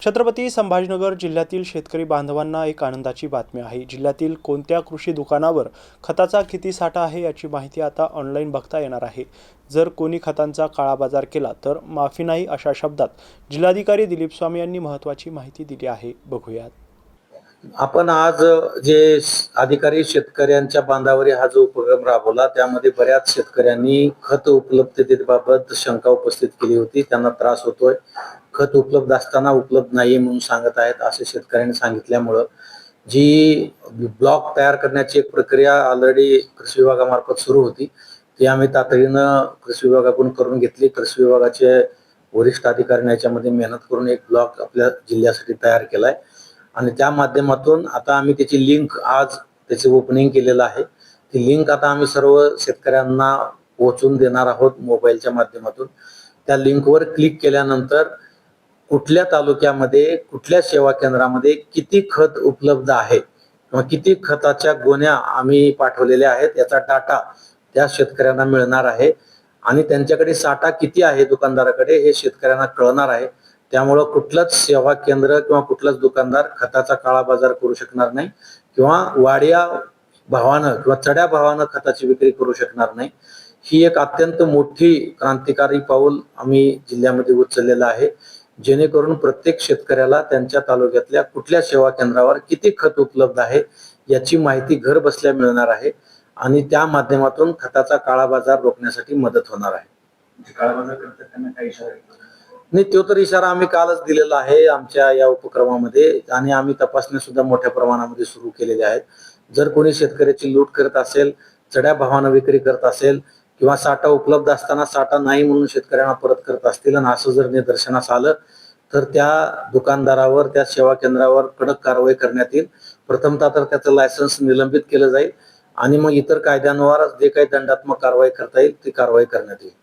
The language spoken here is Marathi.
छत्रपती संभाजीनगर जिल्ह्यातील शेतकरी बांधवांना एक आनंदाची बातमी आहे. जिल्ह्यातील कोणत्या कृषी दुकानावर खताचा किती साठा आहे याची माहिती आता ऑनलाईन बघता येणार आहे. जर कोणी खतांचा काळाबाजार केला तर माफी नाही अशा शब्दात जिल्हाधिकारी दिलीप स्वामी यांनी महत्त्वाची माहिती दिली आहे. बघूयात. आपण आज जे अधिकारी शेतकऱ्यांच्या बांधावरी हा जो उपक्रम राबवला त्यामध्ये बऱ्याच शेतकऱ्यांनी खत उपलब्धतेबाबत शंका उपस्थित केली होती. त्यांना त्रास होतोय. खत उपलब्ध असताना उपलब्ध नाही म्हणून सांगत आहेत असे शेतकऱ्यांनी सांगितल्यामुळं. जी ब्लॉक तयार करण्याची एक प्रक्रिया ऑलरेडी कृषी विभागामार्फत सुरू होती ती आम्ही तातडीनं कृषी विभागाकडून करून घेतली. कृषी विभागाचे वरिष्ठ अधिकारी याच्यामध्ये मेहनत करून एक ब्लॉक आपल्या जिल्ह्यासाठी तयार केलाय. आणि त्या माध्यमातून आता आम्ही त्याची लिंक आज त्याचे ओपनिंग केलेलं आहे. ती लिंक आता आम्ही सर्व शेतकऱ्यांना पोहोचून देणार आहोत मोबाईलच्या माध्यमातून. त्या लिंकवर क्लिक केल्यानंतर कुठल्या तालुक्यामध्ये कुठल्या सेवा केंद्रामध्ये किती खत उपलब्ध आहे? किंवा किती खताच्या गोण्या आम्ही पाठवलेल्या आहेत? याचा डाटा त्या शेतकऱ्यांना मिळणार आहे. आणि त्यांच्याकडे साठा किती आहे दुकानदाराकडे हे शेतकऱ्यांना कळणार आहे. त्यामुळं कुठलंच सेवा केंद्र किंवा कुठलाच दुकानदार खताचा काळा बाजार करू शकणार नाही. किंवा वाड्या भावानं किंवा चढ्या भावानं खताची विक्री करू शकणार नाही. ही एक अत्यंत मोठी क्रांतिकारी पाऊल आम्ही जिल्ह्यामध्ये उचललेलं आहे. जेणेकरून प्रत्येक शेतकऱ्याला त्यांच्या तालुक्यातल्या कुठल्या सेवा केंद्रावर किती खत उपलब्ध आहे याची माहिती घर बसल्या मिळणार आहे आणि त्या माध्यमातून खताचा काळा बाजार रोखण्यासाठी मदत होणार आहे काळाबाजार करतात त्यांना काही इशारा आहे? नाही तो तर इशारा आम्ही कालच दिलेला आहे आमच्या या उपक्रमामध्ये आणि आम्ही तपासणी सुद्धा मोठ्या प्रमाणामध्ये सुरू केलेल्या आहेत जर कोणी शेतकऱ्याची लूट करत असेल चढ्या भावानं विक्री करत असेल किंवा साठा उपलब्ध असताना साठा नाही म्हणून शेतकऱ्यांना परत करत असतील आणि असं जर निदर्शनास आलं तर त्या दुकानदारावर त्या सेवा केंद्रावर कडक कारवाई करण्यात येईल. प्रथमतः तर त्याचं लायसन्स निलंबित केलं जाईल आणि मग इतर कायद्यांवर जे काही दंडात्मक कारवाई करता येईल ती कारवाई करण्यात येईल.